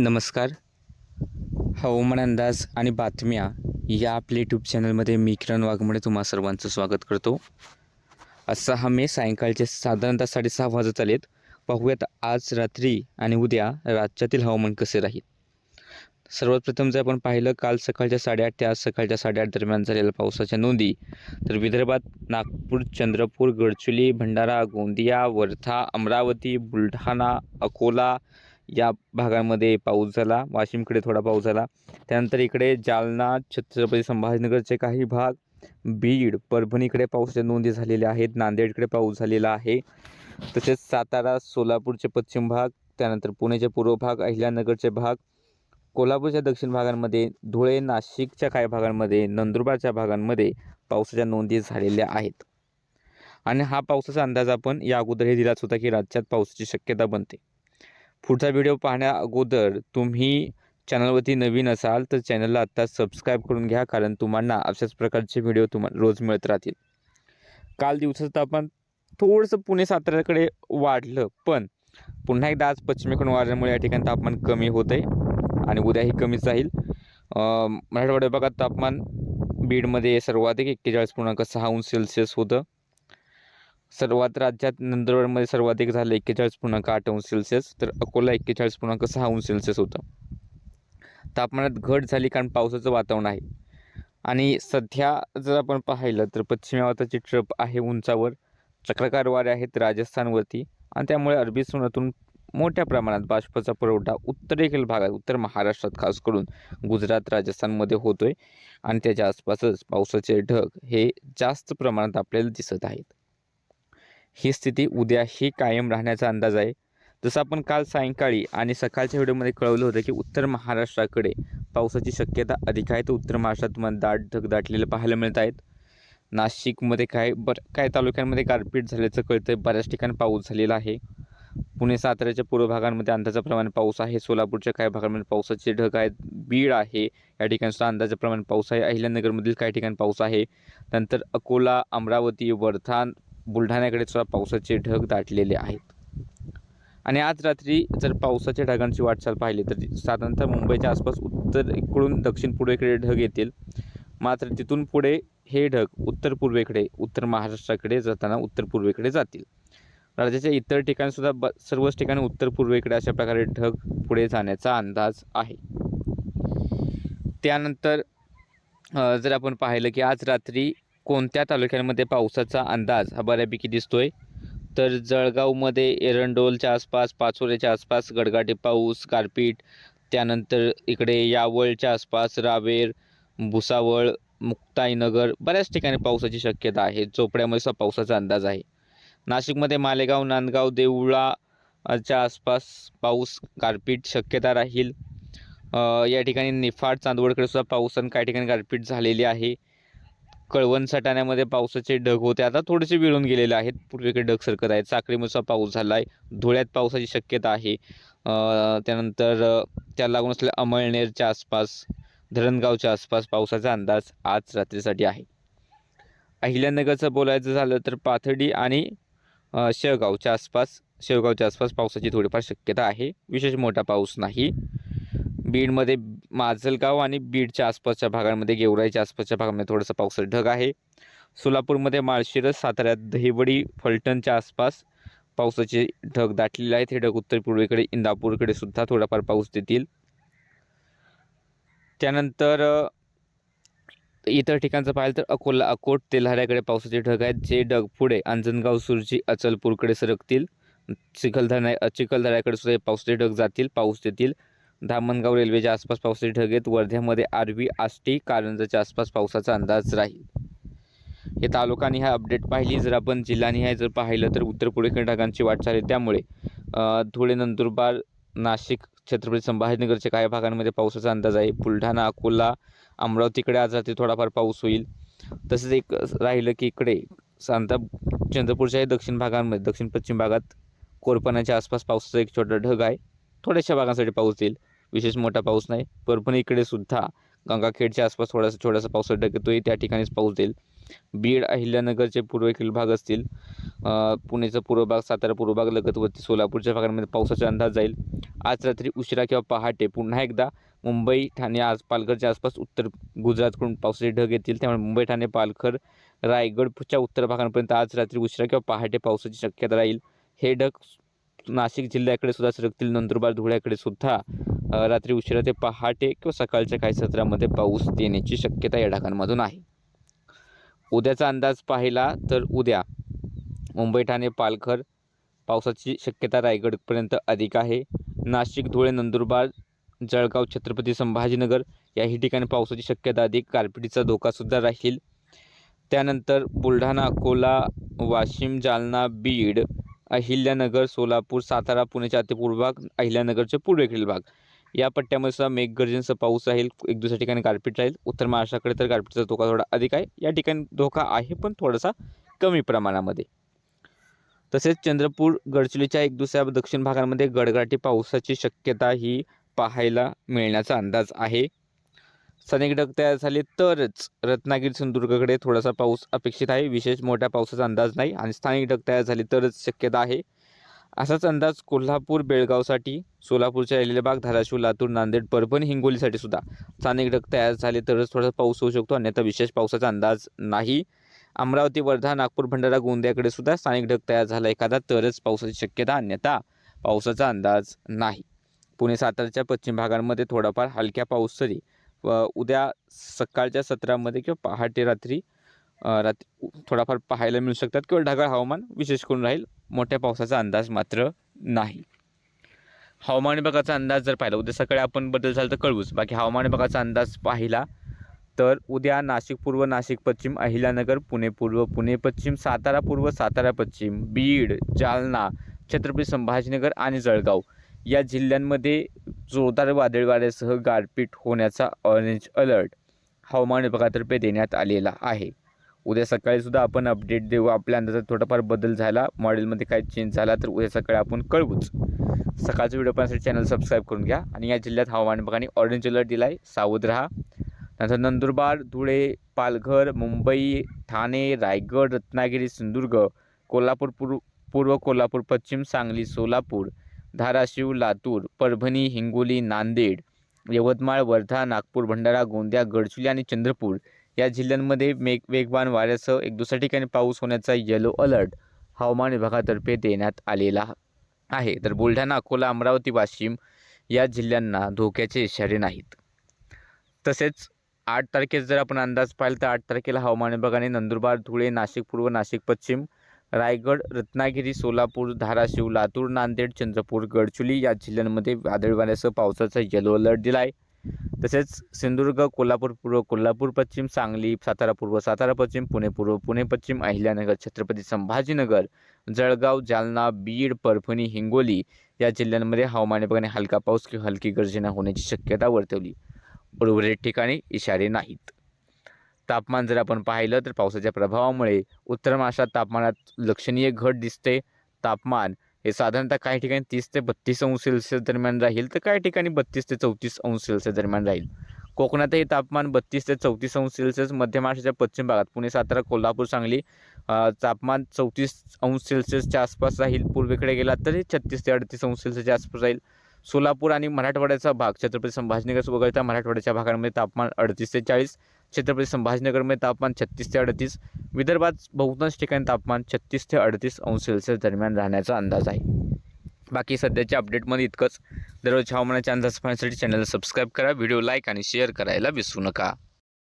नमस्कार. हवामान अंदाज आणि बातम्या या आपल्या यूट्यूब चॅनलमध्ये मी किरण वाघमोडे तुम्हा सर्वांचं स्वागत करतो. आज सहा मे सायंकाळचे साधारणतः साडेसहा वाजत आलेत. पाहूयात आज रात्री आणि उद्या राज्यातील हवामान कसे राहील. सर्वात प्रथम जर आपण पाहिलं काल सकाळच्या साडेआठ ते आज सकाळच्या साडेआठ दरम्यान झालेल्या पावसाच्या नोंदी तर विदर्भात नागपूर चंद्रपूर गडचुली भंडारा गोंदिया वर्धा अमरावती बुलढाणा अकोला या भागांमध्ये पाऊस झाला वाशिमकडे थोडा पाऊस झाला. त्यानंतर इकडे जालना छत्रपती संभाजीनगरचे काही भाग बीड परभणीकडे पावसाच्या नोंदी झालेल्या आहेत नांदेडकडे पाऊस झालेला आहे. तसेच सातारा सोलापूरचे पश्चिम भाग त्यानंतर पुण्याचे पूर्व भाग अहिल्यानगरचे भाग कोल्हापूरच्या दक्षिण भागांमध्ये धुळे नाशिकच्या काही भागांमध्ये नंदुरबारच्या भागांमध्ये पावसाच्या नोंदी झालेल्या आहेत. आणि हा पावसाचा अंदाज आपण या अगोदरही दिलाच होता की राज्यात पावसाची शक्यता बनते. पुढचा व्हिडिओ पाहण्या अगोदर तुम्ही चॅनलवरती नवीन असाल तर चॅनलला आत्ता सबस्क्राईब करून घ्या कारण तुम्हाला अशाच प्रकारचे व्हिडिओ तुम्हाला रोज मिळत राहतील. काल दिवसाचं तापमान थोडंसं पुणे साताऱ्याकडे वाढलं पण पुन्हा एकदा आज पश्चिमेकडून वाढल्यामुळे या ठिकाणी तापमान कमी होत आहे आणि उद्याही कमीच राहील. मराठवाड्या मराठवाडा विभागात तापमान बीडमध्ये सर्वाधिक एक्केचाळीस पूर्णांक सहा अंश सेल्सिअस होतं. सर्वात राज्यात नंदुरबारमध्ये सर्वाधिक झालं एक्केचाळीस पूर्णांक आठ अंश सेल्सिअस तर अकोला एक्केचाळीस पूर्णांक सहा अंश सेल्सिअस होतं. तापमानात घट झाली कारण पावसाचं वातावरण आहे. आणि सध्या जर आपण पाहिलं तर पश्चिमी ट्रप आहे उंचावर चक्रकार वारे आहेत राजस्थानवरती आणि त्यामुळे अरबी समुद्रातून मोठ्या प्रमाणात बाष्पाचा पुरवठा उत्तरेकडील भागात उत्तर महाराष्ट्रात खास करून गुजरात राजस्थानमध्ये होतोय आणि त्याच्या आसपासच पावसाचे ढग हे जास्त प्रमाणात आपल्याला दिसत आहेत. ही स्थिती उद्याही कायम राहण्याचा अंदाज आहे. जसं आपण काल सायंकाळी आणि सकाळच्या व्हिडिओमध्ये कळवलं होतं की उत्तर महाराष्ट्राकडे पावसाची शक्यता अधिक आहे तर उत्तर महाराष्ट्रात तुम्हाला दाट ढग दाटलेलं पाहायला मिळत आहेत. नाशिकमध्ये काय? बर काय तालुक्यांमध्ये गारपीट झाल्याचं कळतं आहे बऱ्याच ठिकाणी पाऊस झालेला आहे. पुणे साताऱ्याच्या पूर्व भागांमध्ये अंदाजाप्रमाणे पाऊस आहे. सोलापूरच्या काही भागांमध्ये पावसाचे ढग आहेत. बीड आहे. या ठिकाणी सुद्धा अंदाजाप्रमाणे पाऊस आहे. अहिल्यानगरमधील काही ठिकाणी पाऊस आहे. नंतर अकोला अमरावती वर्धा बुलढाण्याकडे सुद्धा पावसाचे ढग दाटलेले आहेत. आणि आज रात्री जर पावसाच्या ढगांची वाटचाल पाहिली तर साधारणतः मुंबईच्या आसपास उत्तर इकडून दक्षिण पूर्वेकडे ढग येतील. मात्र तिथून पुढे हे ढग उत्तर पूर्वेकडे उत्तर महाराष्ट्राकडे जाताना उत्तर पूर्वेकडे जातील. राज्याच्या इतर ठिकाणीसुद्धा ब सर्वच ठिकाणी उत्तर पूर्वेकडे अशा प्रकारे ढग पुढे जाण्याचा अंदाज आहे. त्यानंतर जर आपण पाहिलं की आज रात्री कोणत्या तालुक्यांमध्ये पावसाचा अंदाज हा बऱ्यापैकी दिसतोय? तर जळगावमध्ये एरंडोलच्या आसपास पाचोऱ्याच्या आसपास गडगाटे पाऊस गारपीट त्यानंतर इकडे यावळच्या आसपास रावेर भुसावळ मुक्ताईनगर बऱ्याच ठिकाणी पावसाची शक्यता आहे. चोपड्यामध्ये सुद्धा पावसाचा अंदाज आहे. नाशिकमध्ये मालेगाव नांदगाव देवळाच्या आसपास पाऊस गारपीट शक्यता राहील. या ठिकाणी निफाड चांदवडकडे सुद्धा पाऊस आणि काही ठिकाणी गारपीट झालेली आहे. कळवण सटाण्यामध्ये पावसाचे ढग होते. आता थोडेसे विळून गेलेले आहेत. पूर्वेकडे ढग सरकत आहेत. साखरेमुळचा पाऊस झाला आहे धुळ्यात पावसाची शक्यता आहे. त्यानंतर त्याला लागून असलेल्या अमळनेरच्या आसपास धरणगावच्या आसपास पावसाचा अंदाज आज रात्रीसाठी आहे. अहिल्यानगरचं बोलायचं झालं तर पाथर्डी आणि शेवगावच्या आसपास शेवगावच्या आसपास पावसाची थोडीफार शक्यता आहे. विशेष मोठा पाऊस नाही. बीडमध्ये माजलगाव आणि बीडच्या आसपासच्या भागांमध्ये गेवराईच्या आसपासच्या भागामध्ये थोडंसं पावसाचं ढग आहे. सोलापूरमध्ये माळशिरस साताऱ्यात दहिवडी फलटणच्या आसपास पावसाचे ढग दाटलेले आहेत. हे ढग उत्तर पूर्वेकडे इंदापूरकडे सुद्धा थोडाफार पाऊस देतील. त्यानंतर इतर ठिकाणचं पाहिलं तर अकोला अकोट तेल्हाऱ्याकडे पावसाचे ढग आहेत जे ढग पुढे अंजनगाव सुरजी अचलपूरकडे सरकतील. चिखलदरा चिखलदऱ्याकडे सुद्धा हे पावसाचे ढग जातील पाऊस देतील. धामणगाव रेल्वेच्या आसपास पावसाचे ढगेत वर्ध्यामध्ये आरवी आष्टी कारंजाच्या आसपास पावसाचा अंदाज राहील. हे तालुकानिहाय अपडेट पाहिली. जर आपण जिल्हानिहाय जर पाहिलं तर उत्तर पूर्वेकडे ढगांची वाटचाल आहे त्यामुळे धुळे नंदुरबार नाशिक छत्रपती संभाजीनगरच्या काही भागांमध्ये पावसाचा अंदाज आहे. बुलढाणा अकोला अमरावतीकडे आज रात्री थोडाफार पाऊस होईल. तसेच एक राहिलं की इकडे सांता चंद्रपूरच्याही दक्षिण भागांमध्ये दक्षिण पश्चिम भागात कोरपणाच्या आसपास पावसाचा एक छोटा ढग आहे. थोड्याशा भागांसाठी पाऊस येईल. विशेष मोठा पाऊस नाही. परभणी इकडे सुद्धा गंगाखेडच्या आसपास थोडासा छोटासा पावसाचा ढग त्या ठिकाणीच पाऊस देईल बीड अहिल्यानगरचे पूर्वेकडील भाग असतील. पुणेचा पूर्व भाग सातारा पूर्व भाग लगतवरती सोलापूरच्या भागांमध्ये पावसाचा अंदाज जाईल. आज रात्री उशिरा किंवा पहाटे पुन्हा एकदा मुंबई ठाणे आज पालघरच्या आसपास उत्तर गुजरातकडून पावसाचे ढग येतील. त्यामुळे मुंबई ठाणे पालघर रायगडच्या उत्तर भागांपर्यंत आज रात्री उशिरा किंवा पहाटे पावसाची शक्यता राहील. हे ढग नाशिक जिल्ह्याकडे सुद्धा सरकतील नंदुरबार धुळ्याकडे सुद्धा रात्री उशिरा ते पहाटे किंवा सकाळच्या काही सत्रामध्ये पाऊस येण्याची शक्यता या ढगांमधून आहे. उद्याचा अंदाज पाहिला तर उद्या मुंबई ठाणे पालघर पावसाची शक्यता रायगडपर्यंत अधिक आहे. नाशिक धुळे नंदुरबार जळगाव छत्रपती संभाजीनगर याही ठिकाणी पावसाची शक्यता अधिक गारपिटीचा धोकासुद्धा राहील. त्यानंतर बुलढाणा अकोला वाशिम जालना बीड अहिल्यानगर सोलापूर सातारा पुण्याच्या अतिपूर्व भाग अहिल्यानगरचे पूर्वेकडील भाग. या पट्ट्यामध्ये सुद्धा मेघगर्जनचा पाऊस राहील एक दुसऱ्या ठिकाणी गारपीट राहील. उत्तर महाराष्ट्राकडे तर गारपीटचा धोका थोडा अधिक आहे. या ठिकाणी धोका आहे पण थोडासा कमी प्रमाणामध्ये. तसेच चंद्रपूर गडचिरोलीच्या एक दुसऱ्या दक्षिण भागांमध्ये गडगडाटी पावसाची शक्यता ही पाहायला मिळण्याचा अंदाज आहे. स्थानिक तयार झाले तरच रत्नागिरी सिंधुदुर्गकडे थोडासा पाऊस अपेक्षित आहे. विशेष मोठ्या पावसाचा अंदाज नाही आणि स्थानिक ढग तयार झाले तरच शक्यता आहे. असाच अंदाज कोल्हापूर बेळगावसाठी सोलापूरच्या राहिलेले भाग धाराशिव लातूर नांदेड परभणी हिंगोलीसाठी सुद्धा स्थानिक ढग तयार झाले तरच थोडासा पाऊस होऊ शकतो. अन्यथा विशेष पावसाचा अंदाज नाही. अमरावती वर्धा नागपूर भंडारा गोंदियाकडे सुद्धा स्थानिक ढग तयार झाला एखादा तरच पावसाची शक्यता अन्यथा पावसाचा अंदाज नाही. पुणे सातारच्या पश्चिम भागांमध्ये थोडाफार हलक्या पाऊस तरी उद्या सकाळच्या सत्रामध्ये किंवा पहाटे रात्री रात्री थोडाफार पाहायला मिळू शकतात किंवा ढगाळ हवामान विशेष करून राहील. मोठ्या पावसाचा अंदाज मात्र नाही. हवामान विभागाचा अंदाज जर पाहिला उद्या सकाळी आपण बदल झाला तर कळवूच. बाकी हवामान विभागाचा अंदाज पाहिला तर उद्या नाशिक पूर्व नाशिक पश्चिम अहिल्यानगर पुणे पूर्व पुणे पश्चिम सातारा पूर्व सातारा पश्चिम बीड जालना छत्रपती संभाजीनगर आणि जळगाव. या जिल्ह्यांमध्ये जोरदार वादळी वाऱ्यासह गारपीट होण्याचा ऑरेंज अलर्ट हवामान विभागातर्फे देण्यात आलेला आहे. उद्या सकाळी सुद्धा आपण अपडेट देऊ. आपल्या अंदाजात थोडाफार बदल झाला. मॉडेलमध्ये काही चेंज झाला तर उद्या सकाळी आपण कळवूच. सकाळचा व्हिडिओ पाहण्यासाठी चॅनल सबस्क्राईब करून घ्या आणि या जिल्ह्यात हवामान विभागाने ऑरेंज अलर्ट दिला आहे सावध राहा. नंतर नंदुरबार धुळे पालघर मुंबई ठाणे रायगड रत्नागिरी सिंधुदुर्ग कोल्हापूर पूर्व पूर्व कोल्हापूर पश्चिम सांगली सोलापूर धाराशिव लातूर परभणी हिंगोली नांदेड यवतमाळ वर्धा नागपूर भंडारा गोंदिया गडचिरोली आणि चंद्रपूर या जिल्ह्यांमध्ये मेघ वेगवान वाऱ्यासह एक दुसऱ्या ठिकाणी पाऊस होण्याचा येलो अलर्ट हवामान विभागातर्फे देण्यात आलेला आहे. तर बुलढाणा अकोला अमरावती वाशिम या जिल्ह्यांना धोक्याचे इशारे नाहीत. तसेच आठ तारखेचा जर आपण अंदाज पाहिला तर आठ तारखेला हवामान विभागाने नंदुरबार धुळे नाशिक पूर्व नाशिक पश्चिम रायगड रत्नागिरी सोलापूर धाराशिव लातूर नांदेड चंद्रपूर गडचुली या जिल्ह्यांमध्ये वादळी वाऱ्यासह पावसाचा येलो अलर्ट दिला आहे तसेच सिंधुदुर्ग कोल्हापूर पूर्व कोल्हापूर पश्चिम सांगली सातारा पूर्व सातारा पश्चिम पुणे पूर्व पुणे पश्चिम अहिल्यानगर छत्रपती संभाजीनगर जळगाव जालना बीड परभणी हिंगोली या जिल्ह्यांमध्ये हवामान विभागाने हलका पाऊस किंवा हलकी गर्जना होण्याची शक्यता वर्तवली. उर्वरित ठिकाणी इशारे नाहीत. तापमान जर आपण पाहिलं तर पावसाच्या प्रभावामुळे उत्तर महाराष्ट्रात तापमानात लक्षणीय घट दिसते. तापमान हे साधारणतः काही ठिकाणी तीस ते बत्तीस अंश सेल्सिअस दरम्यान राहील तर काही ठिकाणी बत्तीस ते चौतीस अंश सेल्सिअस दरम्यान राहील. कोकणातही तापमान बत्तीस ते चौतीस अंश सेल्सिअस मध्य महाराष्ट्राच्या पश्चिम भागात पुणे सातारा कोल्हापूर सांगली तापमान चौतीस अंश सेल्सिअसच्या आसपास राहील. पूर्वेकडे गेला तरी छत्तीस ते अडतीस अंश सेल्सिअसच्या आसपास राहील. सोलापूर आणि मराठवाड्याचा भाग छत्रपती संभाजीनगर वगळता मराठवाड्याच्या भागांमध्ये तापमान अडतीस ते चाळीस छत्रपती संभाजीनगरमध्ये तापमान छत्तीस ते अडतीस विदर्भात बहुतांश ठिकाणी तापमान छत्तीस ते अडतीस अंश सेल्सिअस दरम्यान राहण्याचा अंदाज आहे. बाकी सध्याच्या अपडेटमध्ये इतकंच. दररोज हवामानाच्या अंदाज पाहण्यासाठी चॅनलला सबस्क्राईब करा व्हिडिओ लाईक आणि शेअर करायला विसरू नका.